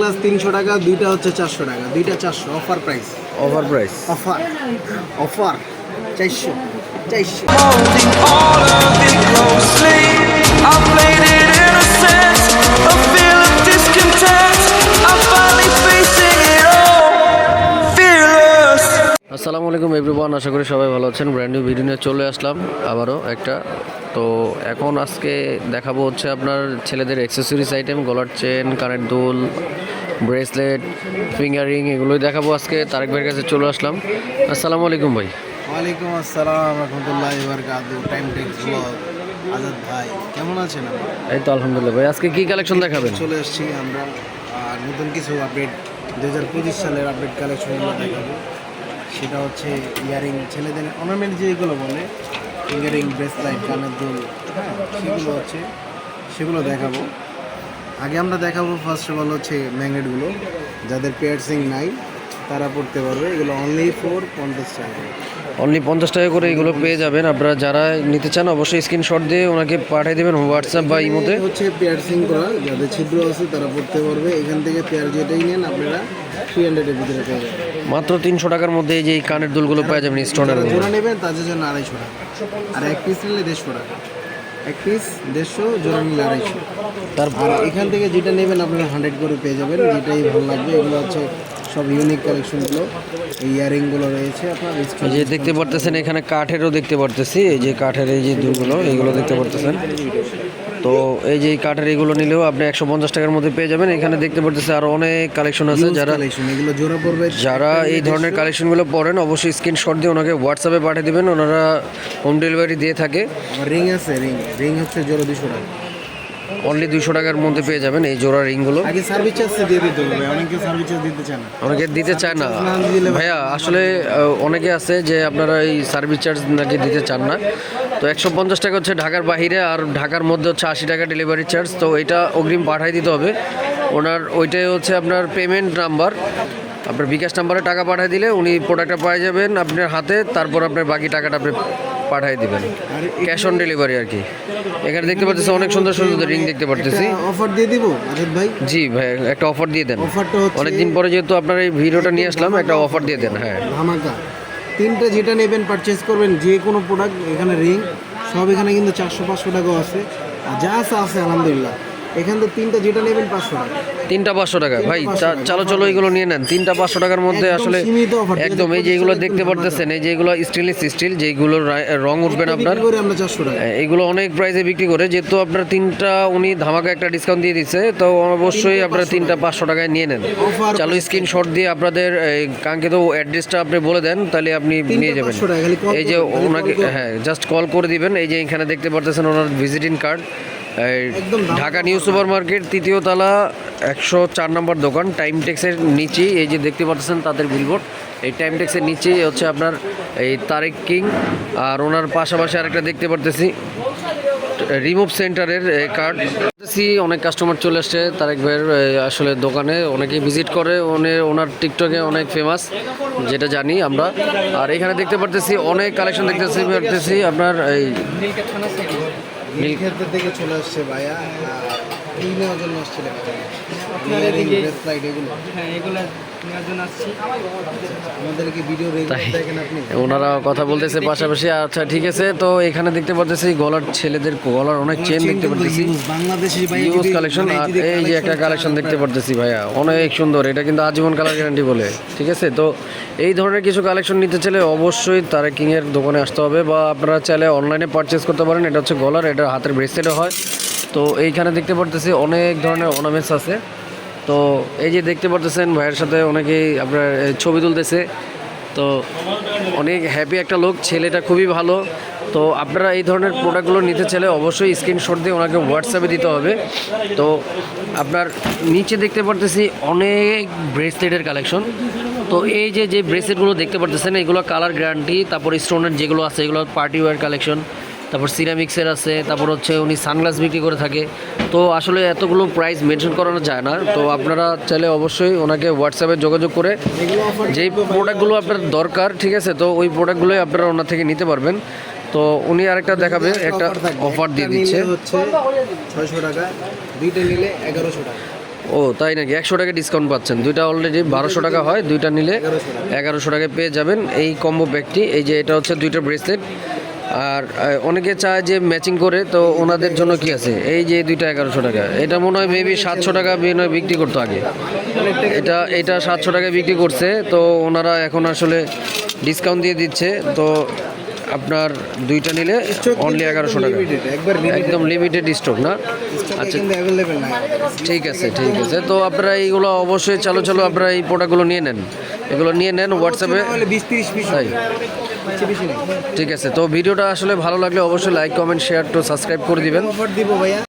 Necklace তিনশো টাকা দুইটা হচ্ছে চারশো টাকা। দুইটা চারশো offer price over price offer offer চারশো. আসসালামু আলাইকুম এভরিওয়ান আশা করি সবাই ভালো আছেন। ব্র্যান্ড নিউ ভিডিও নিয়ে চলে আসলাম আবারও একটা। তো এখন আজকে দেখাবো হচ্ছে আপনার ছেলেদের অ্যাক্সেসরিজ আইটেম গলার চেন কানের দুল ব্রেসলেট ফিঙ্গারিং এগুলোই দেখাবো আজকে। তারেক ভাইয়ের কাছে চলে আসলাম। আসসালামু আলাইকুম ভাই। ওয়ালাইকুম আসসালাম রহমতুল্লাহ বারকাতু। টাইম টেক্স ব্লগ আজাদ ভাই কেমন আছেন? এই তো আলহামদুলিল্লাহ ভাই আজকে কি কালেকশন দেখাবেন? চলে এসেছি আমরা আর নতুন কিছু আপডেট দু হাজার পঁচিশ সালের আপডেট কালেকশনগুলো দেখাবো। সেটা হচ্ছে ইয়ারিং ছেলেদের অর্নামেন্ট যেগুলো বলে ইয়ারিং ব্রেসলাইট কানের দুল হ্যাঁ সেগুলো হচ্ছে সেগুলো দেখাবো। আগে আমরা দেখাবো ফার্স্ট অফ অল হচ্ছে ম্যাগনেটগুলো যাদের পেয়ারসিং নাই তারা পড়তে পারবে। এগুলো অনলি ফোর পঞ্চাশ টাকা অনলি পঞ্চাশ টাকা করে এগুলো পেয়ে যাবেন। আপনারা যারা নিতে চান অবশ্যই স্ক্রিনশট দিয়ে ওনাকে পাঠিয়ে দেবেন হোয়াটসঅ্যাপ বা ইমোতে। হচ্ছে পেয়ারসিং করা। যাদের ছিদ্র আছে তারা পড়তে পারবে। এখান থেকে পেয়ার যেটাই নেন আপনারা থ্রি হান্ড্রেডের ভিতরে পেয়ে যাবেন। মাত্র তিনশো টাকার মধ্যে এই যে এই কানের দুলগুলো পেয়ে যাবেন স্টোনের জোড়া নেবেন তাদের জন্য আড়াইশো টাকা। আর এক পিস নিলে দেড়শো টাকা। এক পিস দেড়শো, জোড়া আড়াইশো। তারপর এখান থেকে যেটা নেবেন আপনারা হান্ড্রেড করে পেয়ে যাবেন, যেটাই ভালো লাগবে। এগুলো হচ্ছে সব ইউনিক কালেকশনগুলো এই ইয়ারিংগুলো রয়েছে আপনার যে দেখতে পারতেছেন, এখানে কাঠেরও দেখতে পারতেছি। এই যে কাঠের এই যে দুগুলো এইগুলো দেখতে পারতেছেন। তো এই যে কাঠের এইগুলো নিলেও আপনি একশো পঞ্চাশ টাকার মধ্যে পেয়ে যাবেন। এখানে দেখতে পারতেছে আর অনেক কালেকশন আছে যারা এগুলো যারা এই ধরনের কালেকশনগুলো পড়েন অবশ্যই স্ক্রিনশট দিয়ে ওনাকে হোয়াটসঅ্যাপে পাঠিয়ে দেবেন। ওনারা হোম ডেলিভারি দিয়ে থাকে। রিং আছে রিং রিং হচ্ছে জোড়া দুশো টাকা। অনলি দুইশো টাকার মধ্যে পেয়ে যাবেন এই জোড়া রিংগুলো। আগে সার্ভিস চার্জ দিয়ে দিতে হবে অনেকে সার্ভিস চার্জ দিতে চায় না। অনেকে দিতে চায় না। ভাইয়া আসলে অনেকে আছে যে আপনারা এই সার্ভিস চার্জ নাকি দিতে চান না। তো একশো পঞ্চাশ টাকা হচ্ছে ঢাকার বাইরে আর ঢাকার মধ্যে হচ্ছে আশি টাকা ডেলিভারি চার্জ তো এটা অগ্রিম পাঠাই দিতে হবে। ওনার ওইটাই হচ্ছে আপনার পেমেন্ট নাম্বার আপনার বিকাশ নাম্বারে টাকা পাঠিয়ে দিলে উনি প্রোডাক্টটা পেয়ে যাবেন আপনার হাতে তারপর আপনার বাকি টাকাটা আপনি পাঠিয়ে দিবেন। ক্যাশ অন ডেলিভারি আর কি। এখানে দেখতে পাচ্ছি অনেক সুন্দর সুন্দর রিং দেখতে পারতেছি। অফার দিয়ে দিব আজাদ ভাই? জি ভাই একটা অফার দিয়ে দেন। অফারটা অনেকদিন পরে যেহেতু আপনার এই ভিডিওটা নিয়ে আসলাম একটা অফার দিয়ে দেন হ্যাঁ। ধামাকা। তিনটা যেটা নেবেন পারচেস করবেন যে কোনো প্রোডাক্ট এখানে রিং সব এখানে কিন্তু চারশো পাঁচশো টাকাও আছে। আর যা আছে আছে আলহামদুলিল্লাহ। এখান থেকে তিনটা যেটা নেবেন পাঁচশো টাকা। তিনটা পাঁচশো টাকা। ভাই চালো চলো এগুলো নিয়ে নেন। তিনটা পাঁচশো টাকার মধ্যে আসলে একদম এই যে এগুলো দেখতে পারতেছেন এই যে এগুলো স্টেনলেস স্টিল যেগুলো রং উঠবে না আপনার। টাকা। এগুলো অনেক প্রাইসে বিক্রি করে যেহেতু আপনার তিনটা উনি ধামাকা একটা ডিসকাউন্ট দিয়ে দিচ্ছে তো অবশ্যই আপনারা তিনটা পাঁচশো টাকায় নিয়ে নেন। চালু স্ক্রিনশট দিয়ে আপনাদের কাঙ্ক্ষিত অ্যাড্রেসটা আপনি বলে দেন তাহলে আপনি নিয়ে যাবেন। 500 টাকা, খালি call এই যে ওনাকে হ্যাঁ জাস্ট কল করে দিবেন এই যে এখানে দেখতে পারতেছেন ওনার visiting card Dhaka new super market তৃতীয় তলা একশো চার নম্বর দোকান টাইম টেক্সের নিচেই এই যে দেখতে পাচ্ছেন তাদের বিলবোর্ড এই টাইম টেক্সের নিচেই হচ্ছে আপনার এই তারেক কিং আর ওনার পাশাপাশি আরেকটা দেখতে পারতেছি রিমুভ সেন্টারের কার্ড দেখতেছি অনেক কাস্টমার চলে আসছে তারেক ভাইয়ের আসলে দোকানে অনেকে ভিজিট করে উনি ওনার টিকটকে অনেক ফেমাস যেটা জানি আমরা। আর এখানে দেখতে পারতেছি অনেক কালেকশন দেখতেছি পারতেছি আপনার এই থেকে চলে আসছে ভাইয়া নেওয়ার জন্য আসছিলেন এগুলো। হ্যাঁ এগুলো নেওয়ার জন্য আসছি। আমাদেরকে ভিডিও রেগুলার দেখেন আপনি? ওনারা কথা বলতেছে পাশাপাশি আচ্ছা ঠিক আছে তো এখানে দেখতে পারতেছি গলার ছেলেদের গলার অনেক চেন দেখতে পারতেছি। ইউজ কালেকশন আর এই যে একটা কালেকশন দেখতে পারতেছি ভাইয়া। অনেক সুন্দর এটা কিন্তু আজীবন কালার গ্যারান্টি বলে ঠিক আছে? তো এই ধরনের কিছু কালেকশন নিতে চাইলে অবশ্যই তারা কিংয়ের দোকানে আসতে হবে বা আপনারা চাইলে অনলাইনে পারচেস করতে পারেন এটা হচ্ছে গলার এটা হাতের ব্রেসলেটও হয়। তো এইখানে দেখতে পারতেছি অনেক ধরনের অর্নামেন্টস আছে। তো এই যে দেখতে পারতেছেন ভাইয়ের সাথে অনেকেই আপনার ছবি তুলতেছে। তো অনেক হ্যাপি একটা লোক ছেলেটা খুবই ভালো। তো আপনারা এই ধরনের প্রোডাক্টগুলো নিতে চাইলে অবশ্যই স্ক্রিনশট দিয়ে ওনাকে হোয়াটসঅ্যাপে দিতে হবে। তো আপনার নিচে দেখতে পারতেছি অনেক ব্রেসলেটের কালেকশন তো এই যে যে ব্রেসলেটগুলো দেখতে পারতেছেন, এগুলো কালার গ্যারান্টি তারপর স্টোনের যেগুলো আছে, এগুলো পার্টি ওয়্যার কালেকশন তারপর সিরামিক্সের আছে, তারপর হচ্ছে উনি সানগ্লাস বিক্রি করে থাকে। তো আসলে এতগুলো প্রাইস মেনশন করানো যায় না। তো আপনারা চাইলে অবশ্যই ওনাকে হোয়াটসঅ্যাপে যোগাযোগ করে যেই প্রোডাক্টগুলো আপনার দরকার, ঠিক আছে? তো ওই প্রোডাক্টগুলোই আপনারা ওনার থেকে নিতে পারবেন। তো উনি আরেকটা দেখাবে, একটা অফার দিয়ে দিচ্ছে। হচ্ছে ছয়শো টাকা দুইটা নিলে এগারোশো টাকা ও, তাই নাকি? একশো টাকা ডিসকাউন্ট পাচ্ছেন। দুইটা অলরেডি বারোশো টাকা হয়, দুইটা নিলে এগারোশো টাকায় পেয়ে যাবেন এই কম্বো ব্যাগটি এই যে এটা হচ্ছে দুইটা ব্রেসলেট আর অনেকে চায় যে ম্যাচিং করে তো ওনাদের জন্য কি আছে? এই যে দুইটা এগারোশো টাকা। এটা মনে হয় মেবি সাতশো টাকা হয় বিক্রি করতো আগে। এটা এটা সাতশো টাকায় বিক্রি করছে তো ওনারা এখন আসলে ডিসকাউন্ট দিয়ে দিচ্ছে। তো আপনার দুইটা নিলে অনলি এগারোশো টাকা। একদম লিমিটেড স্টক না? আচ্ছা ঠিক আছে ঠিক আছে। তো আপনারা এইগুলো অবশ্যই চালু চালু আপনারা এই প্রোডাক্টগুলো নিয়ে নেন। এগুলো নিয়ে নেন হোয়াটসঅ্যাপে বিশ তিরিশ তাই। ঠিক আছে তো ভিডিওটা আসলে ভালো লাগলে অবশ্যই like comment share to subscribe করে দিবেন। অফার দিব ভাইয়া।